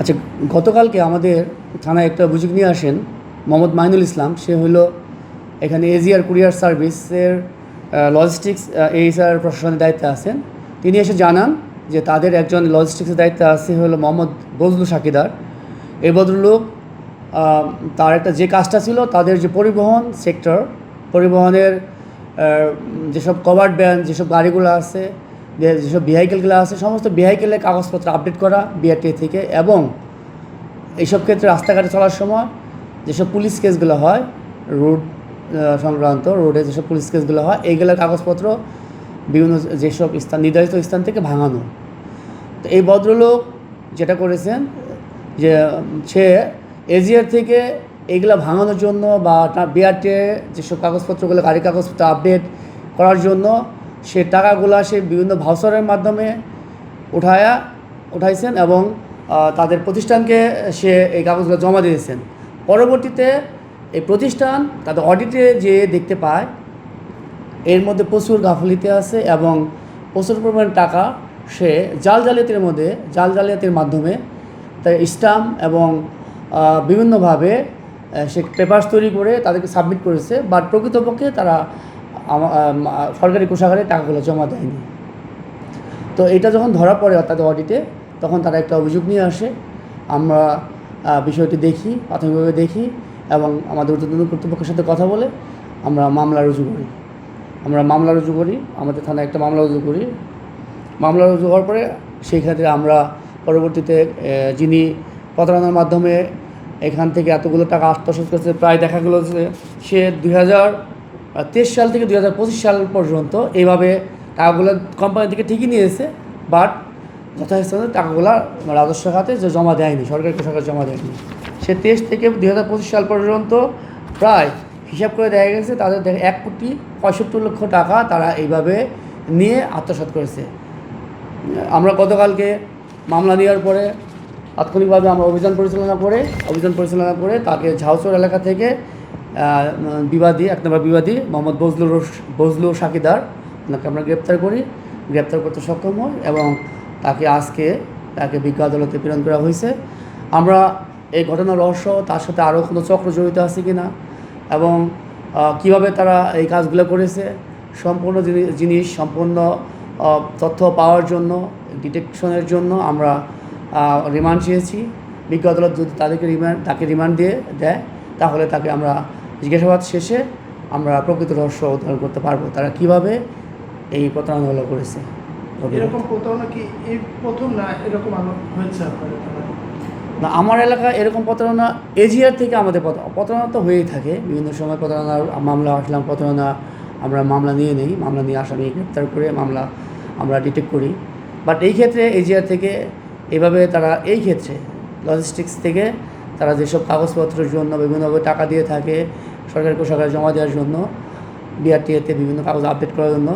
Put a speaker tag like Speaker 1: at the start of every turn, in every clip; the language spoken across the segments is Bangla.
Speaker 1: আচ্ছা গতকালকে আমাদের থানায় একটা অভিযোগ নিয়ে আসেন মোহাম্মদ মাইনুল ইসলাম। সে হলো এখানে এজিআর কুরিয়ার সার্ভিসের লজিস্টিক্স এইচআর প্রশাসনের দায়িত্বে আছেন। তিনি এসে জানান যে তাদের একজন লজিস্টিক্সের দায়িত্বে আছে হলো মোহাম্মদ বজলু সাকিদার। এই ভদ্রলোক তার একটা যে কাজটা ছিল, তাদের যে পরিবহন সেক্টর, পরিবহনের যেসব কভার্ড ভ্যান যেসব গাড়িগুলো আছে যেসব ভেহিকেলগুলো আছে, সমস্ত ভেহিকেলের কাগজপত্র আপডেট করা বিআরটি থেকে এবং এইসব ক্ষেত্রে রাস্তাঘাটে চলার সময় যেসব পুলিশ কেসগুলো হয় রোড সংক্রান্ত রোডে যেসব পুলিশ কেসগুলো হয়, এইগুলোর কাগজপত্র বিভিন্ন যেসব স্থান, নির্ধারিত স্থান থেকে ভাঙানো। তো এই ভদ্রলোক যেটা করেছেন, যে সে এজিআর থেকে এইগুলা ভাঙানোর জন্য বা বিআরটিএ যেসব কাগজপত্রগুলো গাড়ি কাগজপত্র আপডেট করার জন্য সে টাকাগুলা সে বিভিন্ন ভাউচারের মাধ্যমে উঠায়া, উঠাইছেন এবং তাদের প্রতিষ্ঠানকে সে এই কাগজগুলো জমা দিয়েছেন। পরবর্তীতে এই প্রতিষ্ঠান, তাদের অডিটে যে দেখতে পায়, এর মধ্যে প্রচুর গাফলিতে আছে এবং প্রচুর পরিমাণ টাকা সে জাল জালিয়াতির মধ্যে, জাল জালিয়াতির মাধ্যমে তাই স্টাম্প এবং বিভিন্নভাবে সে পেপার্স তৈরি করে তাদেরকে সাবমিট করেছে। বাট প্রকৃতপক্ষে তারা সরকারি কোষাগারে টাকাগুলো জমা দেয়নি। তো এটা যখন ধরা পড়ে অর্থাৎ অডিটে তখন তারা একটা অভিযোগ নিয়ে আসে। আমরা বিষয়টি দেখি, প্রাথমিকভাবে দেখি এবং আমাদের ঊর্ধ্বতন কর্তৃপক্ষের সাথে কথা বলে আমরা মামলা রুজু করি। আমরা মামলা রুজু করি, আমাদের থানায় একটা মামলা রুজু করি। মামলা রুজু হওয়ার পরে সেই ক্ষেত্রে আমরা পরবর্তীতে যিনি প্রতারণার মাধ্যমে এখান থেকে এতগুলো টাকা আত্মসাৎ করছে, প্রায় দেখা গেলো যে সে দুই হাজার তেইশ সাল থেকে দুই হাজার পঁচিশ সাল পর্যন্ত এইভাবে টাকাগুলো কোম্পানি থেকে ঠিকই নিয়েছে বাট যথাস্থানে টাকাগুলো রাজস্ব খাতে যে জমা দেয়নি, সরকারি কোষাগারে জমা দেয়নি। সে তেইশ থেকে দুই হাজার পঁচিশ সাল পর্যন্ত প্রায় হিসাব করে দেখা গেছে তাদের এক কোটি পঁয়ষট্টি লক্ষ টাকা তারা এইভাবে নিয়ে আত্মসাৎ করেছে। আমরা গতকালকে মামলা নেওয়ার পরে তাৎক্ষণিকভাবে আমরা অভিযান পরিচালনা করে, অভিযান পরিচালনা করে তাকে ঝাউচর এলাকা থেকে বিবাদী, এক নম্বর বিবাদী, মোহাম্মদ বজলুর বজলু সাকিদার, ওনাকে আমরা গ্রেপ্তার করি। গ্রেপ্তার করতে সক্ষম হই এবং তাকে আজকে তাকে বিজ্ঞ আদালতে প্রেরণ করা হয়েছে। আমরা এই ঘটনার রহস্য, তার সাথে আরও কোনো চক্র জড়িত আছে কি না এবং কীভাবে তারা এই কাজগুলো করেছে, সম্পূর্ণ জিনিস সম্পূর্ণ তথ্য পাওয়ার জন্য, ডিটেকশনের জন্য আমরা রিমান্ড চেয়েছি। বিজ্ঞ আদালত যদি তাদেরকে রিমান্ড তাকে রিমান্ড দিয়ে দেয়, তাহলে তাকে আমরা জিজ্ঞাসাবাদ শেষে আমরা প্রকৃত রহস্য উদ্ধার করতে পারব। তারা কীভাবে এই প্রতারণাগুলো করেছে?
Speaker 2: এরকম প্রতারণা কি এই প্রথম না এরকম হয়েছে
Speaker 1: না আমার এলাকা এরকম প্রতারণা এজিআর থেকে আমাদের প্রতারণা তো হয়েই থাকে। বিভিন্ন সময় প্রতারণার মামলা আসলাম প্রতারণা আমরা মামলা নিয়ে নেই। মামলা নিয়ে আসামি গ্রেপ্তার করে মামলা আমরা ডিটেক্ট করি। বাট এই ক্ষেত্রে এজিআর থেকে এভাবে তারা এই ক্ষেত্রে লজিস্টিক্স থেকে তারা যেসব কাগজপত্রের জন্য বিভিন্নভাবে টাকা দিয়ে থাকে, সরকারি কোষাগারে জমা দেওয়ার জন্য, বিআরটিএতে বিভিন্ন কাগজ আপডেট করার জন্য,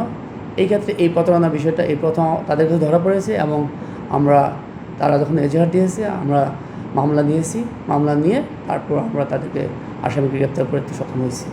Speaker 1: এই ক্ষেত্রে এই প্রতারণার বিষয়টা এই প্রথম তাদের কাছে ধরা পড়েছে এবং আমরা, তারা যখন এজাহার দিয়েছে, আমরা মামলা নিয়েছি, মামলা নিয়ে তারপর আমরা তাদেরকে আসামিকে গ্রেপ্তার করতে সক্ষম হয়েছি।